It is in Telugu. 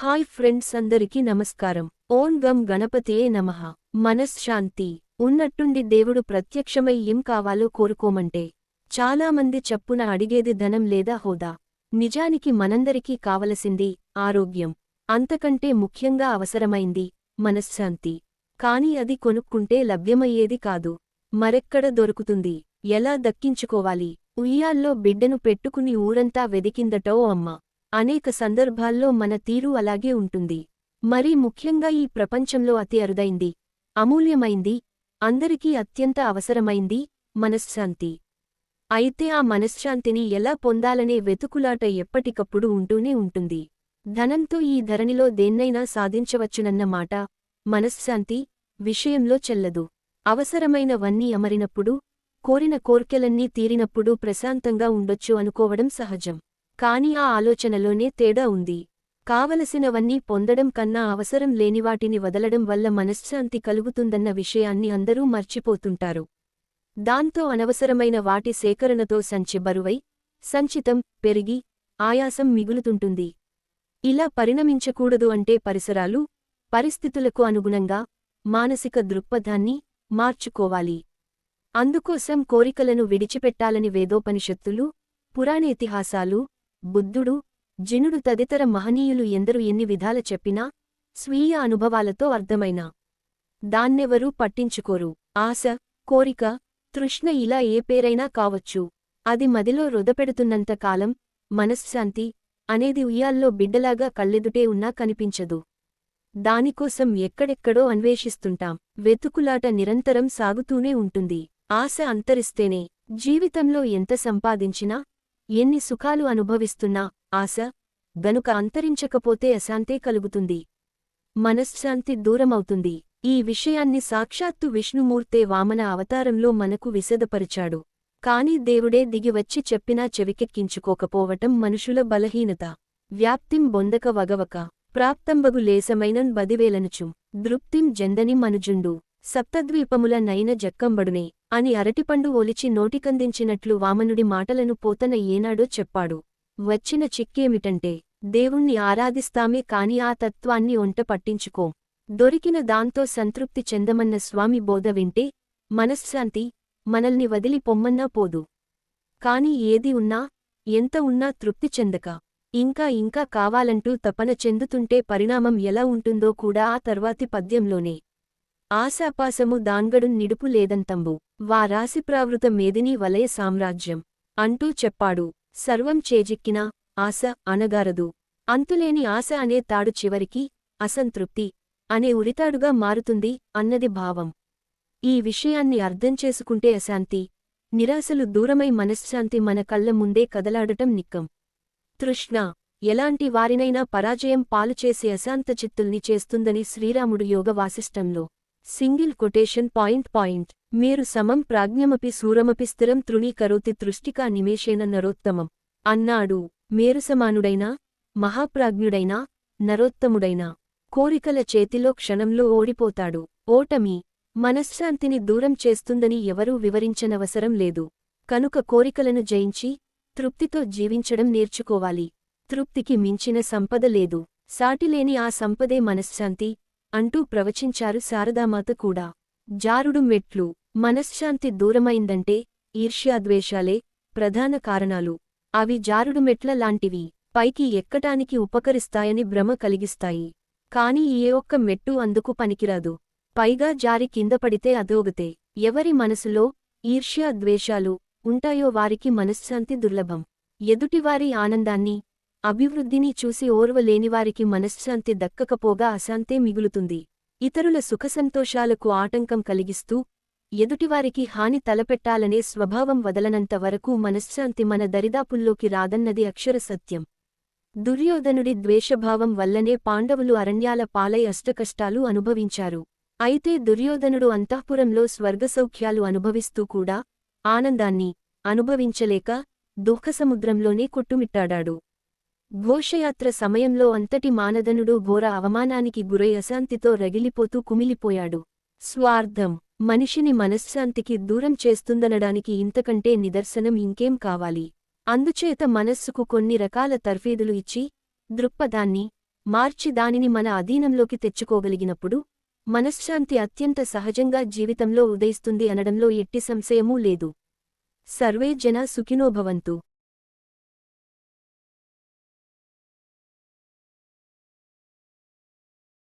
హాయ్ ఫ్రెండ్స్ అందరికీ నమస్కారం. ఓం గం గణపతియే నమః. మనశ్శాంతి ఉన్నట్టుండి దేవుడు ప్రత్యక్షమై ఏం కావాలో కోరుకోమంటే చాలామంది చప్పున అడిగేది ధనం లేదా హోదా. నిజానికి మనందరికీ కావలసింది ఆరోగ్యం. అంతకంటే ముఖ్యంగా అవసరమైంది మనశ్శాంతి కాని అది కొనుక్కుంటే లభ్యమయ్యేది కాదు. మరెక్కడ దొరుకుతుంది? ఎలా దక్కించుకోవాలి? ఉయ్యాల్లో బిడ్డను పెట్టుకుని ఊరంతా వెదికిందటో అమ్మ. అనేక సందర్భాల్లో మన తీరు అలాగే ఉంటుంది. మరీ ముఖ్యంగా ఈ ప్రపంచంలో అతి అరుదైంది అమూల్యమైంది అందరికీ అత్యంత అవసరమైంది మనశ్శాంతి. అయితే ఆ మనశ్శాంతిని ఎలా పొందాలనే వెతుకులాట ఎప్పటికప్పుడు ఉంటూనే ఉంటుంది. ధనంతో ఈ ధరణిలో దేన్నైనా సాధించవచ్చునన్న మాట మనశ్శాంతి విషయంలో చెల్లదు. అవసరమైనవన్నీ అమరినప్పుడు కోరిన కోర్కెలన్నీ తీరినప్పుడు ప్రశాంతంగా ఉండొచ్చు అనుకోవడం సహజం. కాని ఆ ఆలోచనలోనే తేడా ఉంది. కావలసినవన్నీ పొందడం కన్నా అవసరం లేనివాటిని వదలడం వల్ల మనశ్శాంతి కలుగుతుందన్న విషయాన్ని అందరూ మర్చిపోతుంటారు. దాంతో అనవసరమైన వాటి సేకరణతో సంచి బరువై సంచితం పెరిగి ఆయాసం మిగులుతుంటుంది. ఇలా పరిణమించకూడదు అంటే పరిసరాలు పరిస్థితులకు అనుగుణంగా మానసిక దృక్పథాన్ని మార్చుకోవాలి. అందుకోసం కోరికలను విడిచిపెట్టాలని వేదోపనిషత్తులు పురాణేతిహాసాలు బుద్ధుడు జినుడు తదితర మహనీయులు ఎందరు ఎన్ని విధాల చెప్పినా స్వీయ అనుభవాలతో అర్థమైనా దాన్నెవరూ పట్టించుకోరు. ఆశ కోరిక తృష్ణ ఇలా ఏ పేరైనా కావచ్చు. అది మదిలో రుదపెడుతున్నంతకాలం మనశ్శాంతి అనేది ఉయ్యాల్లో బిడ్డలాగా కళ్ళెదుటే ఉన్నా కనిపించదు. దానికోసం ఎక్కడెక్కడో అన్వేషిస్తుంటాం. వెతుకులాట నిరంతరం సాగుతూనే ఉంటుంది. ఆశ అంతరిస్తేనే జీవితంలో ఎంత సంపాదించినా ఎన్ని సుఖాలు అనుభవిస్తున్నా ఆశ గనుక అంతరించకపోతే అశాంతే కలుగుతుంది. మనశ్శాంతి దూరమవుతుంది. ఈ విషయాన్ని సాక్షాత్తు విష్ణుమూర్తే వామన అవతారంలో మనకు విశదపరిచాడు. కాని దేవుడే దిగివచ్చి చెప్పినా చెవికెక్కించుకోకపోవటం మనుషుల బలహీనత. వ్యాప్తిం బొందక వగవక ప్రాప్తంబగు లేసమైనన్ బదివేలనుచుం దృప్తిం జందని మనుజుండు సప్తద్వీపముల నైన జక్కంబడునే అని అరటిపండు ఒలిచి నోటికందించినట్లు వామనుడి మాటలను పోతన ఏనాడో చెప్పాడు. వచ్చిన చిక్కేమిటంటే దేవుణ్ణి ఆరాధిస్తామే కాని ఆ తత్వాన్ని ఒంట పట్టించుకోం. దొరికిన దాంతో సంతృప్తి చెందమన్న స్వామి బోధ వింటే మనశ్శాంతి మనల్ని వదిలి పొమ్మన్నా పోదు. కాని ఏది ఉన్నా ఎంత ఉన్నా తృప్తి చెందక ఇంకా ఇంకా కావాలంటూ తపన చెందుతుంటే పరిణామం ఎలా ఉంటుందో కూడా ఆ తర్వాతి పద్యంలోనే. ఆశాపాసము దాన్గడు నిడుపు లేదంతంబు. వా రాశిప్రావృత మేదిని వలయ సామ్రాజ్యం అంటూ చెప్పాడు. సర్వం చేజిక్కినా ఆశ అనగారదు. అంతులేని ఆశ అనే తాడు చివరికి అసంతృప్తి అనే ఉరితాడుగా మారుతుంది అన్నది భావం. ఈ విషయాన్ని అర్థం చేసుకుంటే అశాంతి. నిరాశలు దూరమై మనశ్శాంతి మన కళ్ళ ముందే కదలాడటం నిక్కం. తృష్ణ ఎలాంటి వారినైనా పరాజయం పాలుచేసే అశాంత చిత్తుల్ని చేస్తుందని శ్రీరాముడు యోగ వాసిష్టంలో సింగిల్ కొటేషన్ పాయింట్ పాయింట్. మీరు సమం ప్రాజ్ఞమపి సూరమపి స్థిరం తృణీకరోతి తృష్టికా నిమేషేన నరోత్తమం. అన్నాడు. మేరుసమానుడైనా మహాప్రాజ్ఞుడైనా నరోత్తముడైనా కోరికల చేతిలో క్షణంలో ఓడిపోతాడు. ఓటమి మనశ్శాంతిని దూరం చేస్తుందని ఎవరూ వివరించనవసరం లేదు. కనుక కోరికలను జయించి తృప్తితో జీవించడం నేర్చుకోవాలి. తృప్తికి మించిన సంపద లేదు. సాటిలేని ఆ సంపదే మనశ్శాంతి అంటూ ప్రవచించారు శారదామాత కూడా. జారుడు మెట్లు మనశ్శాంతి దూరమైందంటే ఈర్ష్యాద్వేషాలే ప్రధాన కారణాలు. అవి జారుడు మెట్ల లాంటివి పైకి ఎక్కటానికి ఉపకరిస్తాయని భ్రమ కలిగిస్తాయి. కాని ఏ ఒక్క మెట్టు అందుకు పనికిరాదు. పైగా జారి కిందపడితే అదోగతే. ఎవరి మనసులో ఈర్ష్యాద్వేషాలు ఉంటాయో వారికి మనశ్శాంతి దుర్లభం. ఎదుటివారి ఆనందాన్ని అభివృద్ధిని చూసి ఓర్వలేనివారికి మనశ్శాంతి దక్కకపోగా అశాంతే మిగులుతుంది. ఇతరుల సుఖసంతోషాలకు ఆటంకం కలిగిస్తూ ఎదుటివారికి హాని తలపెట్టాలనే స్వభావం వదలనంత వరకు మనశ్శాంతి మన దరిదాపుల్లోకి రాదన్నది అక్షర సత్యం దుర్యోధనుడి ద్వేషభావం వల్లనే పాండవులు అరణ్యాల పాలై అష్టకష్టాలు అనుభవించారు. అయితే దుర్యోధనుడు అంతఃపురంలో స్వర్గసౌఖ్యాలు అనుభవిస్తూ కూడా ఆనందాన్ని అనుభవించలేక దుఃఖసముద్రంలోనే కొట్టుమిట్టాడాడు. ఘోషయాత్ర సమయంలో అంతటి మానదనుడు ఘోర అవమానానికి గురై అశాంతితో రగిలిపోతూ కుమిలిపోయాడు. స్వార్థం. మనిషిని మనశ్శాంతికి దూరం చేస్తుందనడానికి ఇంతకంటే నిదర్శనం ఇంకేం కావాలి? అందుచేత మనస్సుకు కొన్ని రకాల తర్ఫీదులు ఇచ్చి దృక్పథాన్ని మార్చి దానిని మన అధీనంలోకి తెచ్చుకోగలిగినప్పుడు మనశ్శాంతి అత్యంత సహజంగా జీవితంలో ఉదయిస్తుంది అనడంలో ఎట్టి సంశయమూ లేదు. సర్వే జన సుఖినోభవంతు